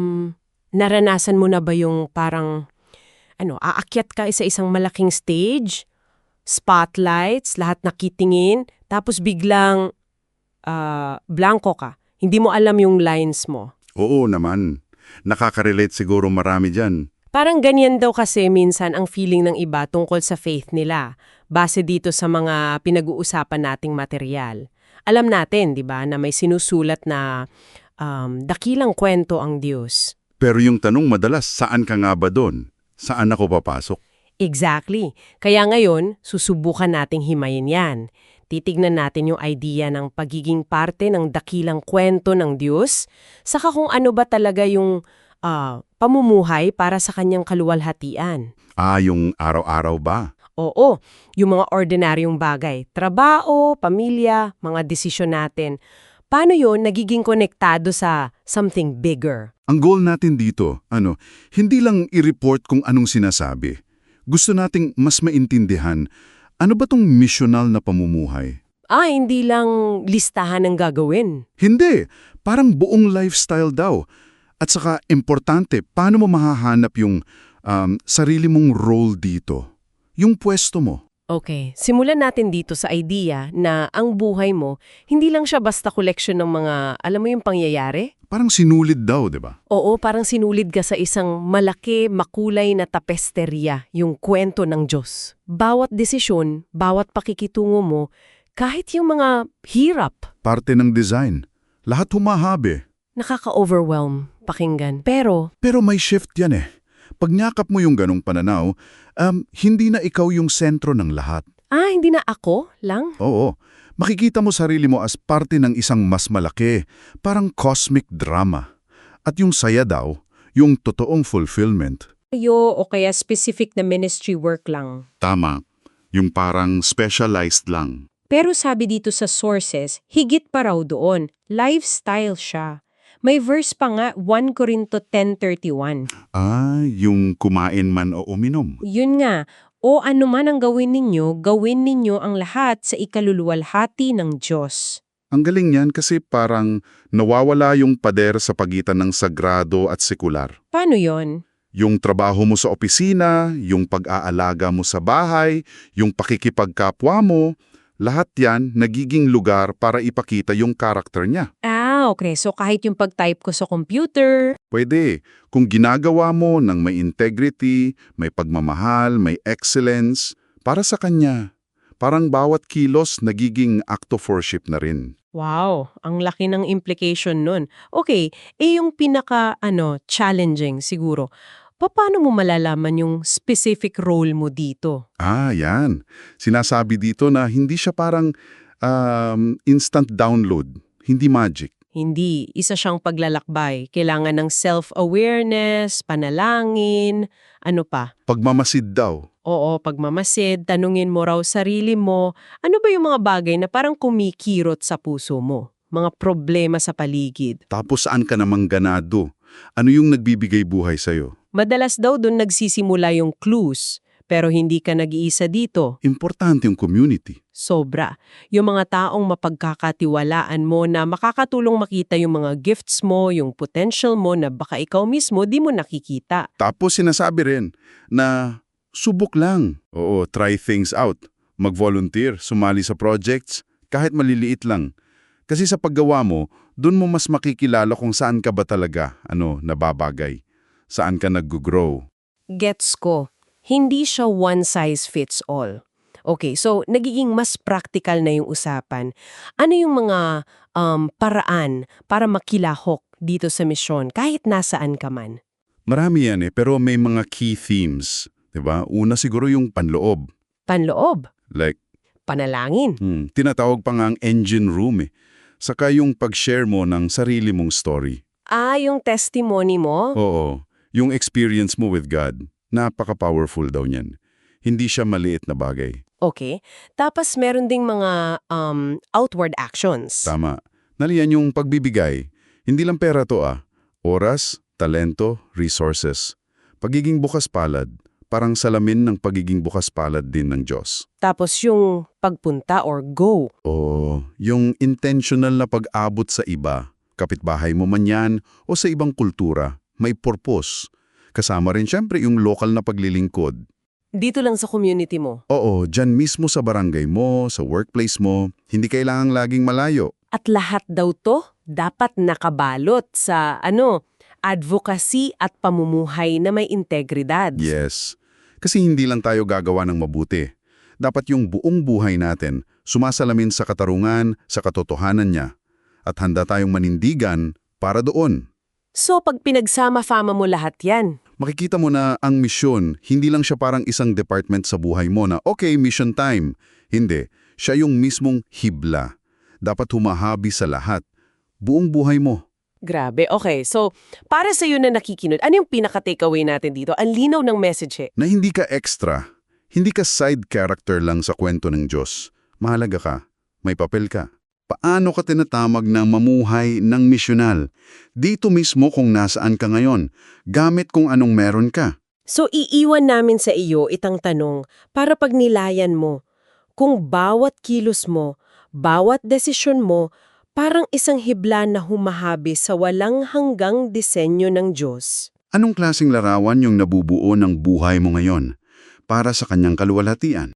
Um, naranasan mo na ba yung parang, ano, aakyat ka sa isang malaking stage, spotlights, lahat nakitingin, tapos biglang ah, blanco ka. Hindi mo alam yung lines mo. Oo naman. Nakaka-relate siguro marami dyan. Parang ganyan daw kasi minsan ang feeling ng iba tungkol sa faith nila, base dito sa mga pinag-uusapan nating material. Alam natin, di ba, na may sinusulat na um, dakilang kwento ang Diyos. Pero yung tanong madalas, saan ka nga ba doon? Saan ako papasok? Exactly. Kaya ngayon, susubukan nating himayin yan. Titignan natin yung idea ng pagiging parte ng dakilang kwento ng Diyos, saka kung ano ba talaga yung ah, pamumuhay para sa kanyang kaluwalhatian. Ah, yung araw-araw ba? Oo, yung mga ordinaryong bagay, trabaho, pamilya, mga desisyon natin. Paano yon nagiging konektado sa something bigger? Ang goal natin dito, ano, hindi lang i-report kung anong sinasabi. Gusto nating mas maintindihan, ano ba tong missional na pamumuhay? Ah, hindi lang listahan ng gagawin. Hindi, parang buong lifestyle daw. At saka, importante, paano mo mahahanap yung um, sarili mong role dito? Yung pwesto mo. Okay, simulan natin dito sa idea na ang buhay mo, hindi lang siya basta koleksyon ng mga, alam mo yung pangyayari? Parang sinulid daw, di ba? Oo, parang sinulid ka sa isang malaki, makulay na tapesterya, yung kwento ng Diyos. Bawat desisyon, bawat pakikitungo mo, kahit yung mga hirap, Parte ng design. Lahat humahabi. nakaka-overwhelm pakinggan. Pero, Pero may shift yan eh. Pag nyakap mo yung ganong pananaw, um, hindi na ikaw yung sentro ng lahat. ah, hindi na ako lang? Oo, makikita mo sarili mo as parte ng isang mas malaki, parang cosmic drama. At yung saya daw, yung totoong fulfillment. Yo o kaya specific na ministry work lang. Tama, yung parang specialized lang. Pero sabi dito sa sources, higit pa raw doon. Lifestyle siya. May verse pa nga, 1 Corinto 10.31. Ah, yung kumain man o uminom. Yun nga, o ano man ang gawin ninyo, gawin ninyo ang lahat sa ikaluluwalhati ng Diyos. Ang galing yan kasi parang nawawala yung pader sa pagitan ng sagrado at sekular. Paano yon? Yung trabaho mo sa opisina, yung pag-aalaga mo sa bahay, yung pakikipagkapwa mo, lahat yan nagiging lugar para ipakita yung karakter niya. Ah, okay. So kahit yung pag-type ko sa computer, Pwede, kung ginagawa mo ng may integrity, may pagmamahal, may excellence, para sa kanya. Parang bawat kilos nagiging act of worship na rin. wow, ang laki ng implication nun. Okay, eh yung pinaka, ano, challenging siguro. Paano mo malalaman yung specific role mo dito? Ah, yan. Sinasabi dito na hindi siya parang um, instant download, hindi magic. Hindi, isa siyang paglalakbay. Kailangan ng self-awareness, panalangin, ano pa. Pagmamasid daw. Oo, pagmamasid, tanungin mo raw sarili mo, ano ba yung mga bagay na parang kumikirot sa puso mo? Mga problema sa paligid. Tapos saan ka namang ganado? Ano yung nagbibigay buhay sa'yo? Madalas daw doon nagsisimula yung clues, pero hindi ka nag-iisa dito. Importante yung community. Sobra. Yung mga taong mapagkakatiwalaan mo na makakatulong makita yung mga gifts mo, yung potential mo na baka ikaw mismo di mo nakikita. Tapos sinasabi rin na subok lang. Oo, try things out. Mag-volunteer, sumali sa projects, kahit maliliit lang. Kasi sa paggawa mo, dun mo mas makikilala kung saan ka ba talaga, ano, nababagay. Saan ka nag-grow. Gets ko. Hindi siya one size fits all. Okay, so nagiging mas practical na yung usapan. Ano yung mga um, paraan para makilahok dito sa misyon kahit nasaan ka man? Marami yan eh, pero may mga key themes. ba? Una siguro yung panloob. Panloob, Like, panalangin, hmm, tinatawag pa nga ang engine room eh. Saka yung pag-share mo ng sarili mong story. Ah, yung testimony mo? Oo, yung experience mo with God. Napaka-powerful daw niyan. Hindi siya maliit na bagay. Okay. Tapos meron ding mga um, outward actions. Tama. Naliyan yung pagbibigay. Hindi lang pera to ah. Oras, talento, resources. Pagiging bukas palad. Parang salamin ng pagiging bukas palad din ng Diyos. Tapos yung pagpunta or go. O yung intentional na pag-abot sa iba, kapitbahay mo man yan o sa ibang kultura, may purpose. Kasama rin syempre yung local na paglilingkod. Dito lang sa community mo. Oo, dyan mismo sa barangay mo, sa workplace mo, hindi kailangang laging malayo. At lahat daw to dapat nakabalot sa ano, advocacy at pamumuhay na may integridad. Yes. Kasi hindi lang tayo gagawa ng mabuti. Dapat yung buong buhay natin sumasalamin sa katarungan, sa katotohanan niya. At handa tayong manindigan para doon. So pag pinagsama-fama mo lahat yan, Makikita mo na ang misyon, hindi lang siya parang isang department sa buhay mo na, okay, mission time. Hindi. Siya yung mismong hibla. Dapat humahabi sa lahat. Buong buhay mo. grabe. Okay, so para sa iyo na nakikinod, ano yung pinaka-takeaway natin dito? Ang linaw ng message eh. Na hindi ka extra. Hindi ka side character lang sa kwento ng Diyos. Mahalaga ka. May papel ka. Paano ka tinatamag ng mamuhay ng misyonal? Dito mismo kung nasaan ka ngayon, gamit kung anong meron ka. So iiwan namin sa iyo itang tanong para pag nilayan mo, kung bawat kilos mo, bawat desisyon mo, parang isang hibla na humahabi sa walang hanggang disenyo ng Diyos. Anong klaseng larawan yung nabubuo ng buhay mo ngayon para sa kanyang kaluwalhatian?